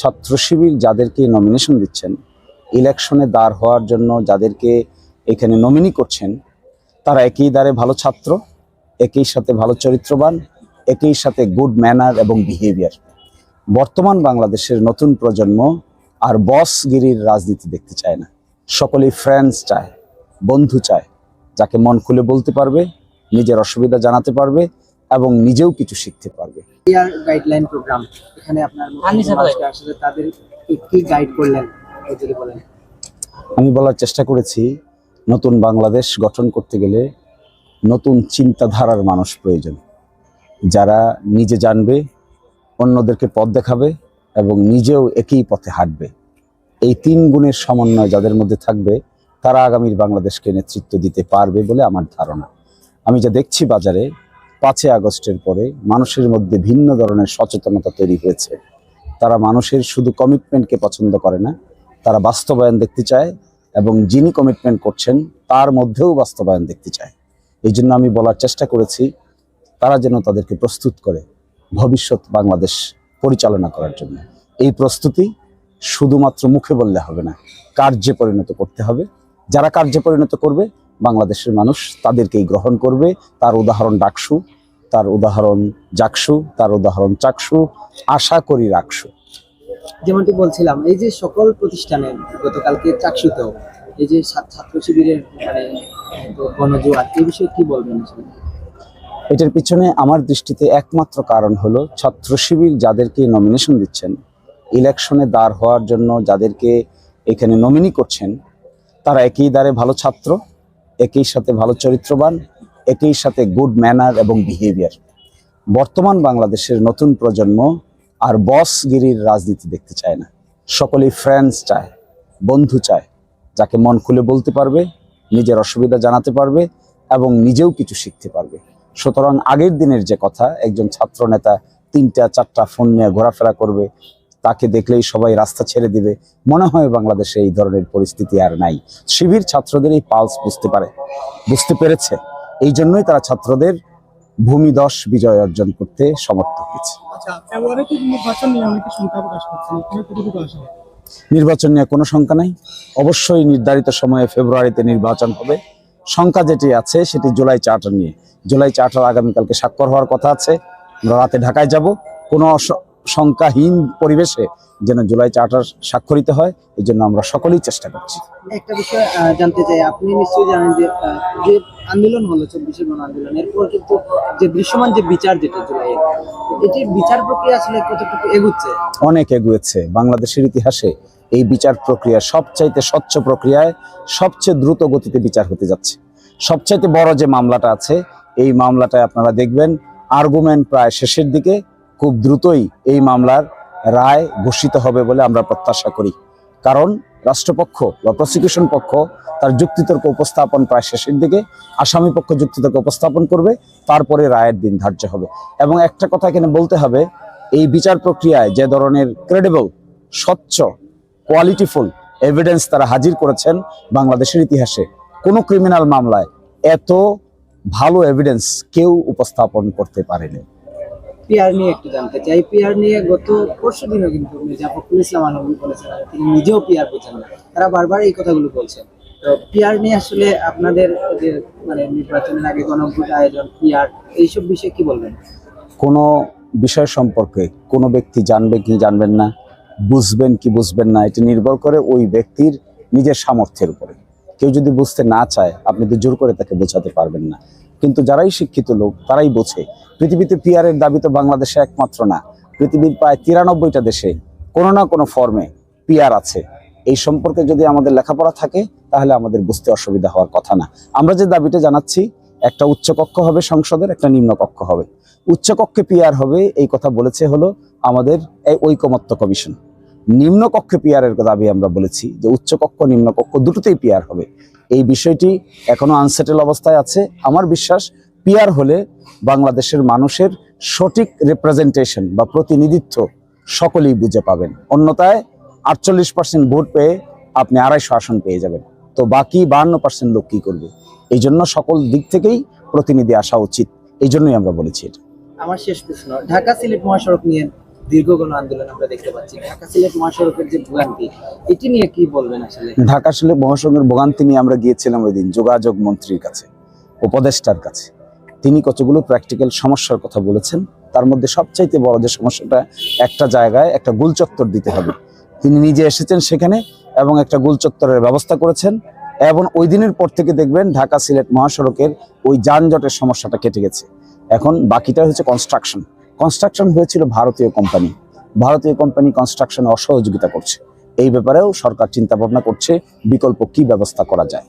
ছাত্র শিবির যাদেরকে নমিনেশন দিচ্ছেন ইলেকশনে দাঁড় হওয়ার জন্য যাদেরকে এখানে নমিনি করছেন, তারা একই দ্বারে ভালো ছাত্র, একই সাথে ভালো চরিত্রবান, একই সাথে গুড ম্যানার এবং বিহেভিয়ার বর্তমান বাংলাদেশের নতুন প্রজন্ম আর বসগিরির রাজনীতি দেখতে চায় না। সকলেই ফ্রেন্ডস চায়, বন্ধু চায়, যাকে মন খুলে বলতে পারবে, নিজের অসুবিধা জানাতে পারবে এবং নিজেও কিছু শিখতে পারবে। ক্লিয়ার গাইডলাইন প্রোগ্রাম এখানে আপনার আনিসা ভাই। মানুষকে আসলে তাদের কি- কি গাইড করলেন যদি বলেন। আমি বলার চেষ্টা করেছি নতুন বাংলাদেশ গঠন করতে গেলে নতুন চিন্তাধারার মানুষ প্রয়োজন। যারা নিজে জানবে অন্যদেরকে পথ দেখাবে এবং নিজেও একই পথে হাঁটবে। এই তিন গুণের সমন্বয় যাদের মধ্যে থাকবে তারা আগামীর বাংলাদেশকে নেতৃত্ব দিতে পারবে বলে আমার ধারণা। আমি যা দেখছি বাজারে পাঁচই আগস্টের পরে মানুষের মধ্যে ভিন্ন ধরনের সচেতনতা তৈরি হয়েছে। তারা মানুষের শুধু কমিটমেন্টকে পছন্দ করে না, তারা বাস্তবায়ন দেখতে চায় এবং যিনি কমিটমেন্ট করছেন, তার মধ্যেও বাস্তবায়ন দেখতে চায়। এই জন্য আমি বলার চেষ্টা করেছি, তারা যেন তাদেরকে প্রস্তুত করে ভবিষ্যৎ বাংলাদেশ পরিচালনা করার জন্য। এই প্রস্তুতি শুধুমাত্র মুখে বললে হবে না, কার্যে পরিণত করতে হবে। যারা কার্যে পরিণত করবে, বাংলাদেশের মানুষ তাদেরকেই গ্রহণ করবে, তার উদাহরণ ডাকসু। তার উদাহরণ জাকসু তার উদাহরণ চাকসু আশা করি রাখসু যেমনটি বলছিলাম এই যে সকল প্রতিষ্ঠানে গতকালকে চাকসুতেও এই যে ছাত্র শিবিরের মানে গণজোয়ার এই বিষয়ে কি বলবেন এটার পিছনে আমার দৃষ্টিতে একমাত্র কারণ হলো ছাত্র শিবির যাদেরকে নমিনেশন দিচ্ছেন ইলেকশনে দাঁড় হওয়ার জন্য যাদেরকে এখানে নমিনি করছেন তারা একই দ্বারে ভালো ছাত্র একই সাথে ভালো চরিত্রবান একই সাথে গুড ম্যানার এবং বিহেভিয়ার বর্তমান বাংলাদেশের নতুন প্রজন্ম আর বসগিরির রাজনীতি দেখতে চায় না। সকলেই ফ্রেন্ডস চায়, বন্ধু চায়, যাকে মন খুলে বলতে পারবে, নিজের অসুবিধা জানাতে পারবে এবং নিজেও কিছু শিখতে পারবে। সুতরাং আগের দিনের যে কথা, একজন ছাত্র নেতা তিনটা, চারটা ফোন নিয়ে ঘোরাফেরা করবে, তাকে দেখলেই সবাই রাস্তা ছেড়ে দিবে। মনে হয় বাংলাদেশে এই ধরনের পরিস্থিতি আর নাই। শিবির ছাত্রদের এই পালস বুঝতে পারে, বুঝতে পেরেছে। এই জন্যই তারা ছাত্রদের ভূমিদশ বিজয় অর্জন করতে সমর্থ হয়েছে। আচ্ছা নির্বাচন নিয়ে কোনো শঙ্কা নাই। অবশ্যই নির্ধারিত সময়ে ফেব্রুয়ারিতে নির্বাচন হবে। শঙ্কা যেটি আছে সেটি জুলাই চার্টার নিয়ে। জুলাই চার্টার আগামীকালকে স্বাক্ষর হওয়ার কথা আছে। আমরা রাতে ঢাকায় যাব। কোনো শঙ্কাহীন পরিবেশে যেন জুলাই চার্টার স্বাক্ষরিত হয় এই জন্য আমরা সকলেই চেষ্টা করছি। একটা বিষয় জানতে চাই আপনি নিশ্চয়ই জানেন যে যে আন্দোলন হলো চব্বিশে গণ আন্দোলন এরপর কিন্তু যে দৃশ্যমান যে বিচার যেটা জুলাইয়ের এটির বিচার প্রক্রিয়া আসলে কতটুকু এগুচ্ছে? অনেক এগুয়েছে। বাংলাদেশের ইতিহাসে এই বিচার প্রক্রিয়া সবচাইতে স্বচ্ছ প্রক্রিয়ায় সবচেয়ে দ্রুত গতিতে বিচার হতে যাচ্ছে। সবচাইতে বড় যে মামলাটা আছে এই মামলাটায় আপনারা দেখবেন আর্গুমেন্ট প্রায় শেষের দিকে খুব দ্রুতই এই মামলার রায় ঘোষিত হবে বলে আমরা প্রত্যাশা করি। কারণ রাষ্ট্রপক্ষ বা প্রসিকিউশন পক্ষ তার যুক্তিতর্ক উপস্থাপন প্রায় শেষের দিকে, আসামি পক্ষ যুক্তিতর্ক উপস্থাপন করবে, তারপরে রায়ের দিন ধার্য হবে। এবং একটা কথা এখানে বলতে হবে, এই বিচার প্রক্রিয়ায় যে ধরনের ক্রেডিবল স্বচ্ছ কোয়ালিটিফুল এভিডেন্স তারা হাজির করেছেন বাংলাদেশের ইতিহাসে, কোনো ক্রিমিনাল মামলায় এত ভালো এভিডেন্স কেউ উপস্থাপন করতে পারেনি। পিআর নিয়ে একটু জানতে চাই। পিআর নিয়ে গত পরশু দিনও কিন্তু মির্জা ইসলাম আলমী বলেছেন তিনি নিজেও পিআর বোঝেন না। তারা বারবার এই কথাগুলো বলছেন। তো পিআর নিয়ে আসলে আপনাদের যে মানে নির্বাচনের আগে গণভোট আয়োজন পিআর এইসব বিষয়ে কি বলবেন? কোনো বিষয় সম্পর্কে কোনো ব্যক্তি জানবে কি জানবেন না, বুঝবেন কি বুঝবেন না, এটি নির্ভর করে ওই ব্যক্তির নিজের সামর্থ্যের উপরে। কেউ যদি বুঝতে না চায়, আপনি তো জোর করে তাকে বোঝাতে পারবেন না। কিন্তু যারাই শিক্ষিত লোক, তারাই বোঝে, পৃথিবীতে পিয়ারের দাবি তো বাংলাদেশে একমাত্র না। পৃথিবীর প্রায় তিরানব্বইটা দেশে কোনো না কোনো ফর্মে পিয়ার আছে। এই সম্পর্কে যদি আমাদের লেখাপড়া থাকে, তাহলে আমাদের বুঝতে অসুবিধা হওয়ার কথা না। আমরা যে দাবিটা জানাচ্ছি, একটা উচ্চকক্ষ হবে সংসদের, একটা নিম্নকক্ষ হবে। উচ্চকক্ষে পিয়ার হবে, এই কথা বলেছে হলো আমাদের এই ঐকমত্য কমিশন। নিম্নকক্ষে পিয়ারের দাবি আমরা বলেছি যে উচ্চকক্ষ, নিম্নকক্ষ দুটোতেই পিয়ার হবে। এই বিষয়টি এখনও আনসেটেল অবস্থায় আছে। আমার বিশ্বাস পিয়ার হলে বাংলাদেশের মানুষের সঠিক রিপ্রেজেন্টেশন বা প্রতিনিধিত্ব সকলেই বুঝে পাবেন। অন্যথায় আটচল্লিশ পার্সেন্ট ভোট পেয়ে আপনি আড়াইশো আসন পেয়ে যাবেন। তো বাকি বাহান্ন পার্সেন্ট লোক কি করবে? এই জন্য সকল দিক থেকেই প্রতিনিধি আসা উচিত। এই জন্যই আমরা বলেছি এটা। আমার শেষ প্রশ্ন, ঢাকা সিলেট মহাসড়ক নিয়ে দীর্ঘ গণ আন্দোলন আমরা দেখতে পাচ্ছি। ঢাকা সিলেট মহাসড়কের যে ভোগান্তি, এটি নিয়ে কি বলবেন আসলে? ঢাকা আসলে মহাসংঘের ভোগান্তি নিয়ে আমরা গিয়েছিলাম ওই দিন যোগাযোগ মন্ত্রীর কাছে, উপদেষ্টার কাছে। তিনি কতগুলো প্র্যাকটিক্যাল সমস্যার কথা বলেছেন, তার মধ্যে সবচাইতে বড় যে সমস্যাটা, একটা জায়গায় একটা গুলচত্বর দিতে হবে। তিনি নিজে এসেছেন সেখানে এবং একটা গুলচত্বরের ব্যবস্থা করেছেন এবং ওই দিনের পর থেকে দেখবেন ঢাকা সিলেট মহাসড়কের ওই যানজটের সমস্যাটা কেটে গেছে। এখন বাকিটা হচ্ছে কনস্ট্রাকশন কনস্ট্রাকশন হয়েছিল ভারতীয় কোম্পানি ভারতীয় কোম্পানি কনস্ট্রাকশনে অসহযোগিতা করছে। এই ব্যাপারেও সরকার চিন্তা ভাবনা করছে, বিকল্প কি ব্যবস্থা করা যায়।